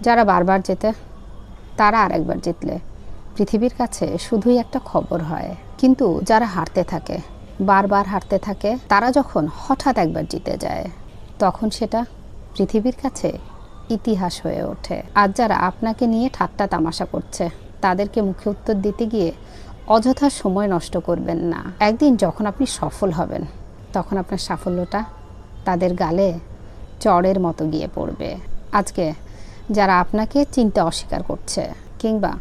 যারা বারবার জেতে, তারা আরেকবার জিতলে। পৃথিবীর কাছে শুধুই একটা খবর হয়। কিন্তু যারা হারতে থাকে, বারবার হারতে থাকে, তারা যখন হঠাৎ একবার জিতে যায়, তখন সেটা পৃথিবীর কাছে ইতিহাস হয়ে ওঠে। আর যারা আপনাকে নিয়ে ঠাট্টা তামাশা করছে, তাদেরকে মুখে উত্তর দিতে গিয়ে অযথা সময় নষ্ট করবেন না। একদিন যখন আপনি সফল হবেন, তখন আপনার সাফল্যটা তাদের গালে চড়ের মতো গিয়ে পড়বে। আজকে যারা আপনাকে চিনতে অস্বীকার করছে, কিংবা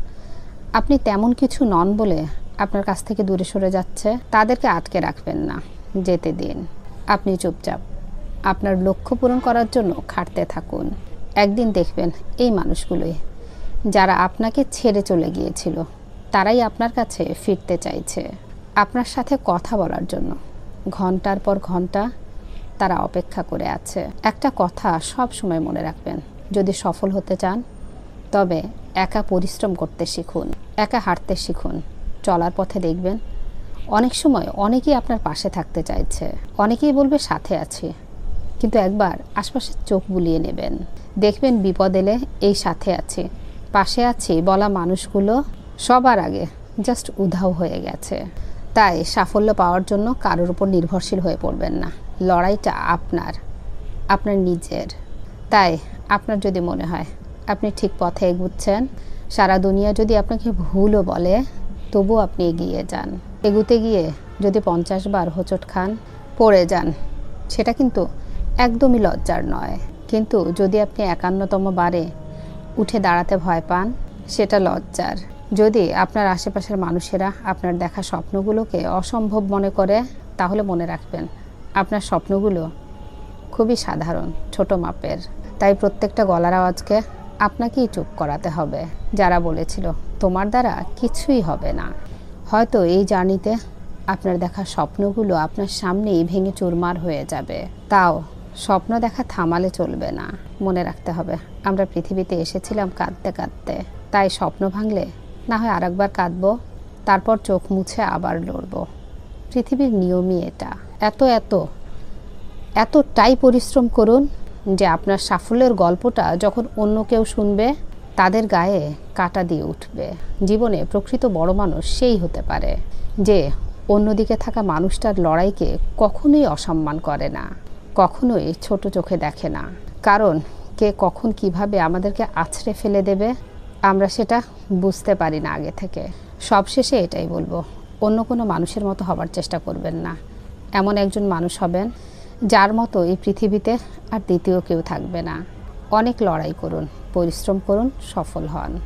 আপনি তেমন কিছু নন বলে আপনার কাছ থেকে দূরে সরে যাচ্ছে, তাদেরকে আটকে রাখবেন না, যেতে দিন। আপনি চুপচাপ আপনার লক্ষ্য পূরণ করার জন্য খাটতে থাকুন। একদিন দেখবেন এই মানুষগুলোই যারা আপনাকে ছেড়ে চলে গিয়েছিল, তারাই আপনার কাছে ফিরতে চাইছে। আপনার সাথে কথা বলার জন্য ঘণ্টার পর ঘণ্টা তারা অপেক্ষা করে আছে। একটা কথা সব সময় মনে রাখবেন যদি সফল হতে চান, তবে একা পরিশ্রম করতে শিখুন, একা হাঁটতে শিখুন, চলার পথে দেখবেন অনেক সময় অনেকেই আপনার পাশে থাকতে চাইছে, অনেকেই বলবে সাথে আছি, কিন্তু একবার আশপাশে চোখ বুলিয়ে নেবেন। দেখবেন বিপদ এলে এই সাথে আছে, পাশে আছি বলা মানুষগুলো সবার আগে জাস্ট উধাও হয়ে গেছে। তাই সাফল্য পাওয়ার জন্য কারোর উপর নির্ভরশীল হয়ে পড়বেন না, লড়াইটা আপনার আপনার নিজের। তাই আপনার যদি মনে হয় আপনি ঠিক পথে এগুচ্ছেন, সারা দুনিয়া যদি আপনাকে ভুলও বলে তবু আপনি এগিয়ে যান। এগুতে গিয়ে যদি পঞ্চাশ বার হোঁচট খান, পড়ে যান, সেটা কিন্তু একদমই লজ্জার নয়। কিন্তু যদি আপনি একান্নতম বারে উঠে দাঁড়াতে ভয় পান, সেটা লজ্জার। যদি আপনার আশেপাশের মানুষেরা আপনার দেখা স্বপ্নগুলোকে অসম্ভব মনে করে, তাহলে মনে রাখবেন, আপনার স্বপ্নগুলো খুবই সাধারণ, ছোট মাপের। তাই প্রত্যেকটা গলার আওয়াজকে আপনাকেই চুপ করাতে হবে। যারা বলেছিল, তোমার দ্বারা কিছুই হবে না। হয়তো এই জার্নিতে আপনার দেখা স্বপ্নগুলো আপনার সামনেই ভেঙে চুরমার হয়ে যাবে। তাও স্বপ্ন দেখা থামালে চলবে না। মনে রাখতে হবে, আমরা পৃথিবীতে এসেছিলাম কাঁদতে কাঁদতে। তাই স্বপ্ন ভাঙলে না হয় আরেকবার কাঁদবো, তারপর চোখ মুছে আবার লড়বো। পৃথিবীর নিয়মই এটা। এত এত, এতটাই পরিশ্রম করুন যে আপনার সাফল্যের গল্পটা যখন অন্য কেউ শুনবে, তাদের গায়ে কাটা দিয়ে উঠবে। জীবনে প্রকৃত বড় মানুষ সেই হতে পারে যে অন্যদিকে থাকা মানুষটার লড়াইকে কখনোই অসম্মান করে না, কখনোই ছোট চোখে দেখে না। কারণ কে কখন কীভাবে আমাদেরকে আছড়ে ফেলে দেবে, আমরা সেটা বুঝতে পারি না আগে থেকে। সবশেষে এটাই বলব, অন্য কোনো মানুষের মতো হবার চেষ্টা করবেন না। এমন একজন মানুষ হবেন যার মতো এই পৃথিবীতে আর দ্বিতীয় কেউ থাকবে না। অনেক লড়াই করুন, পরিশ্রম করুন, সফল হন।